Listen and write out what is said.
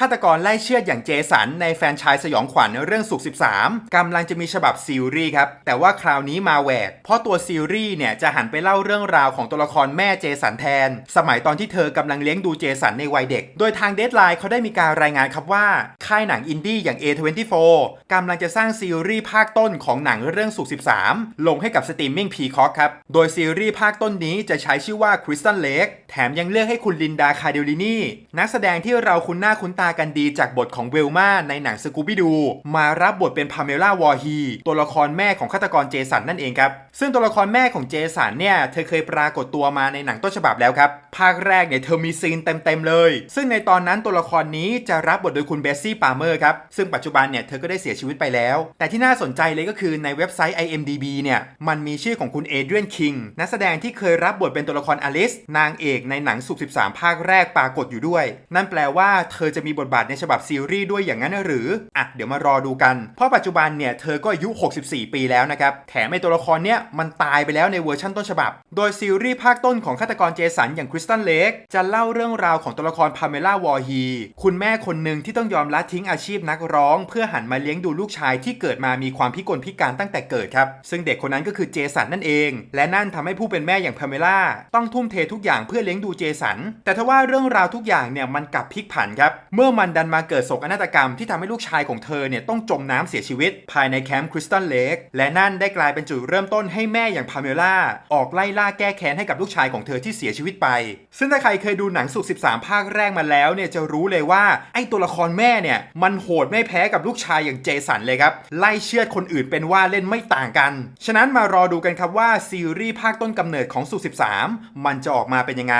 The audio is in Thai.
ฆาตกรไล่เชือดอย่างเจสันในแฟนชายสยองขวัญเรื่องสุก13 กำลังจะมีฉบับซีรีส์ครับ แต่ว่าคราวนี้มาแหวก เพราะตัวซีรีส์เนี่ยจะหันไปเล่าเรื่องราวของตัวละครแม่เจสันแทน สมัยตอนที่เธอกำลังเลี้ยงดูเจสันในวัยเด็ก โดยทางเด d ไลน์เขาได้มีการรายงานครับว่า ค่ายหนังอินดี้อย่าง A24 กำลังจะสร้างซีรีส์ภาคต้นของหนังเรื่องสุก13 ลงให้กับสตรีมมิ่งพีคอครับ โดยซีรีส์ภาคต้นนี้จะใช้ชื่อว่า Crystal Lake แถมยังเลือกให้คุณลินดาคาเดลินีนักแสดงที่เราคุ้นหน้าคุ้นตากันดีจากบทของเวลมาในหนังสกูบิดู มารับบทเป็นพาเมล่าวอร์ฮี ตัวละครแม่ของฆาตกรเจสันนั่นเองครับ ซึ่งตัวละครแม่ของเจสันเนี่ยเธอเคยปรากฏตัวมาในหนังต้นฉบับแล้วครับ ภาคแรกเนี่ยเธอมีซีนเต็มๆเลย ซึ่งในตอนนั้นตัวละครนี้จะรับบทโดยคุณเบสซี่ปาเมอร์ครับ ซึ่งปัจจุบันเนี่ยเธอก็ได้เสียชีวิตไปแล้ว แต่ที่น่าสนใจเลยก็คือในเว็บไซต์ IMDB เนี่ยมันมีชื่อของคุณเอเดรียนคิงนักแสดงที่เคยรับบทเป็นตัวละครอลิสนางเอกในหนังสุก13 ภาคแรกปรากฏอยู่ด้วย นั่นแปลว่าเธอจะมีบทบาทในฉบับซีรีส์ด้วยอย่างนั้นหรืออะเดี๋ยวมารอดูกัน เพราะปัจจุบันเนี่ยเธอก็อายุ 64 ปีแล้วนะครับ แถมไอตัวละครเนี่ยมันตายไปแล้วในเวอร์ชั่นต้นฉบับ โดยซีรีส์ภาคต้นของฆาตกรเจสันอย่างคริสตันเลกจะเล่าเรื่องราวของตัวละครพาเมล่าวอร์ฮีคุณแม่คนหนึ่งที่ต้องยอมละทิ้งอาชีพนักร้อง เพื่อหันมาเลี้ยงดูลูกชายที่เกิดมามีความพิกลพิการตั้งแต่เกิดครับ ซึ่งเด็กคนนั้นก็คือเจสันนั่นเอง และนั่นทำให้ผู้เป็นแม่อย่างพาเมล่าต้องทุ่มเททุกอย่างเพื่อเลี้ยงดูเจสันแต่ทว่าเรื่องราวทุกอย่างเนี่ยมันกลับพลิกผันครับเมื่อมันดันมาเกิดโศกนาฏกรรมที่ทำให้ลูกชายของเธอเนี่ยต้องจมน้ำเสียชีวิต ภายในแคมป์คริสตัลเลกและนั่นได้กลายเป็นจุดเริ่มต้นให้แม่อย่างพาเมล่าออกไล่ล่าแก้แค้นให้กับลูกชายของเธอที่เสียชีวิตไป ซึ่งถ้าใครเคยดูหนังสุก13 ภาคแรกมาแล้วเนี่ยจะรู้เลยว่าไอ้ตัวละครแม่เนี่ยมันโหดไม่แพ้กับลูกชายอย่างเจสันเลยครับไล่เชือดคนอื่นเป็นว่าเล่นไม่ต่างกัน ฉะนั้นมารอดูกันครับว่าซีรีส์ภาคต้นกำเนิดของสุก13 มันจะออกมาเป็นยังไง